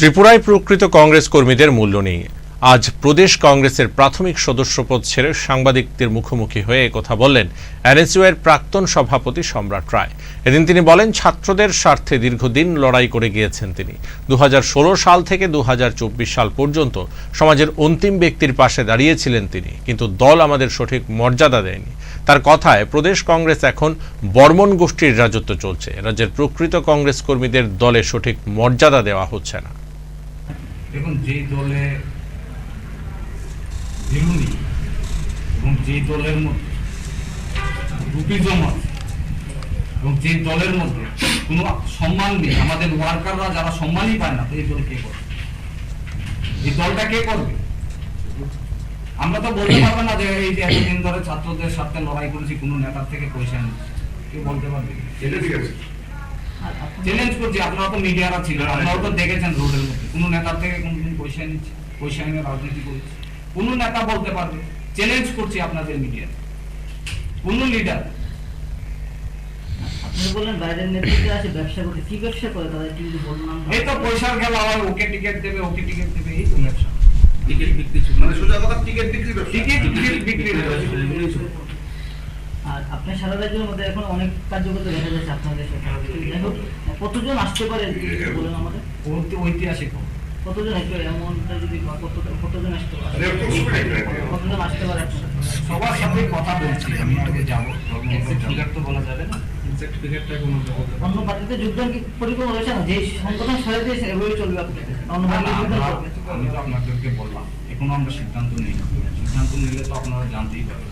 ত্রিপুরায় প্রকৃত কংগ্রেস কর্মীদের মূল্য নেই। আজ প্রদেশ কংগ্রেসের প্রাথমিক সদস্যপদ ছেড়ে সাংবাদিকদের মুখোমুখি হয়ে কথা বললেন এনএসইউ এর প্রাক্তন সভাপতি সম্রাট রায়। এদিন তিনি বলেন, ছাত্রদের স্বার্থে দীর্ঘদিন লড়াই করে গিয়েছেন তিনি। দু হাজার ষোলো সাল থেকে দু হাজার চব্বিশ সাল পর্যন্ত সমাজের অন্তিম ব্যক্তির পাশে দাঁড়িয়েছিলেন তিনি, কিন্তু দল আমাদের সঠিক মর্যাদা দেয়নি। তার কথায়, প্রদেশ কংগ্রেস এখন বর্মন গোষ্ঠীর রাজত্ব চলছে। রাজ্যের প্রকৃত কংগ্রেস কর্মীদের দলে সঠিক মর্যাদা দেওয়া হচ্ছে না। দেখুন যেই দলে ভিলুনি এবং যেই দলের মধ্যে রুপিজম আছে এবং যে দলের মধ্যে কোনো সম্মান নেই, আমাদের ওয়ার্কাররা যারা সম্মানই পায় না তো এই দল কে করবে? এই দলটা কে করবে? আমরা তো বলতে পারব না যে এই যে এতদিন ধরে ছাত্রদের সাথে লড়াই করেছি, কোনো নেতার থেকে পয়সা নেই কেউ বলতে পারবে চ্যালেঞ্জ করছি আপনারা তো মিডিয়ারা ছিল আপনারাও তো দেখেছেন রোডের মধ্যে। কোনো নেতার থেকে কোনদিন পয়সা নিচ্ছে পয়সা এনে রাজনীতি করছে। কোনো নেতা বলতে পারবে চ্যালেঞ্জ করছি আপনাদের মিডিয়া কোন লিডার আপনি বললেন বাইরের নেতৃত্বে আছে ব্যবসা করতে কি ব্যবসা করে এই তো পয়সার খেলা হয় ওকে টিকিট দেবে ওকে টিকিট দেবে এই তো ব্যবসা। টিকিট বিক্রি মানে সোজা কথা টিকিট বিক্রি। টিকিট টিকিট বিক্রি ব্যবসা। আর আপনার সারা রাজ্যের মধ্যে এখন অনেক কার্যকর্তা দেখা যাচ্ছে আপনাদের কতজন আসতে পারে বলেন আমাদের? ঐতিহাসিক। কতজন একটু এমনটা যদি কতজন কতজন আসতে পারে। কতজন আসতে পারে সবার সাথে কথা বলছি আমি আগে যাব তো বলা যাবে না? অন্য পার্টিতে যোগদান কি পরিকল্পনা রয়েছে না? যে সংগঠন ছেড়ে দিয়েছে এভাবেই চলবে আপনাদের অন্য আমি তো আপনাদেরকে বললাম এখনও আমরা সিদ্ধান্ত নিই। সিদ্ধান্ত নিলে তো আপনারা জানতেই পারবেন।